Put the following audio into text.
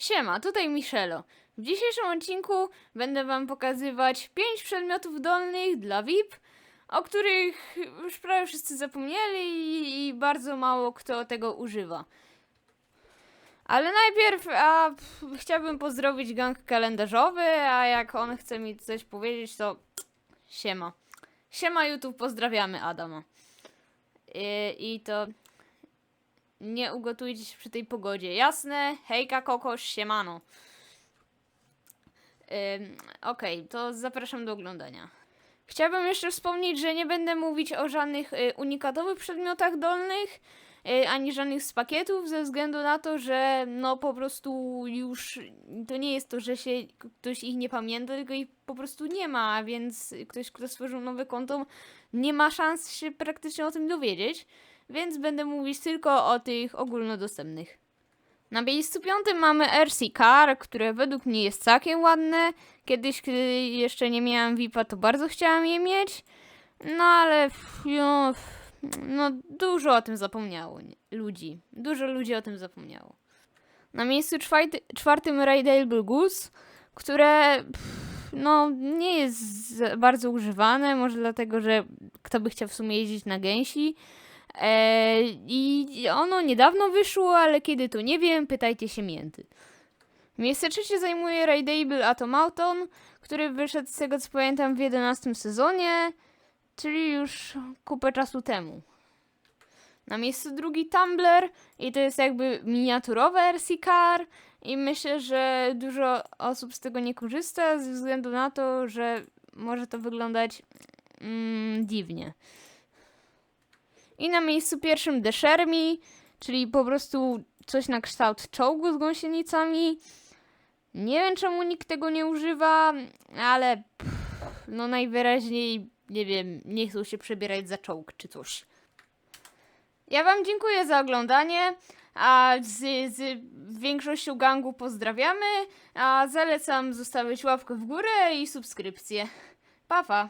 Siema, tutaj Michelo. W dzisiejszym odcinku będę wam pokazywać 5 przedmiotów dolnych dla VIP, o których już prawie wszyscy zapomnieli i, bardzo mało kto tego używa. Ale najpierw a, pff, chciałbym pozdrowić gang kalendarzowy, a jak on chce mi coś powiedzieć, to siema. Siema YouTube, pozdrawiamy Adama. I, i to nie ugotujcie się przy tej pogodzie. Jasne? Hejka, kokosz, siemano. Ym, Okej, to zapraszam do oglądania. Chciałbym jeszcze wspomnieć, że nie będę mówić o żadnych y, unikatowych przedmiotach dolnych, y, ani żadnych z pakietów, ze względu na to, że no po prostu już to nie jest to, że się ktoś ich nie pamięta, tylko ich po prostu nie ma, a więc ktoś, kto stworzył nowe konto, nie ma szans się praktycznie o tym dowiedzieć więc będę mówić tylko o tych ogólnodostępnych. Na miejscu piątym mamy RC Car, które według mnie jest całkiem ładne. Kiedyś, kiedy jeszcze nie miałam VIP-a, to bardzo chciałam je mieć. No ale pff, no, dużo o tym zapomniało nie- ludzi. Dużo ludzi o tym zapomniało. Na miejscu czwarty, czwartym Raidable Goose, które no, nie jest bardzo używane, może dlatego, że kto by chciał w sumie jeździć na gęsi. E, I ono niedawno wyszło, ale kiedy to nie wiem, pytajcie się mięty. Miejsce trzecie zajmuje Raidable Automauton, który wyszedł z tego co pamiętam w 11 sezonie, czyli już kupę czasu temu. Na miejscu drugi Tumblr i to jest jakby miniaturowe RC Car i myślę, że dużo osób z tego nie korzysta ze względu na to, że może to wyglądać mm, dziwnie. I na miejscu pierwszym The Shermie, czyli po prostu coś na kształt czołgu z gąsienicami. Nie wiem czemu nikt tego nie używa, ale pff, no najwyraźniej, nie wiem, nie chcą się przebierać za czołg czy coś. Ja wam dziękuję za oglądanie, a z, z większością gangu pozdrawiamy, a zalecam zostawić łapkę w górę i subskrypcję. Pa, pa!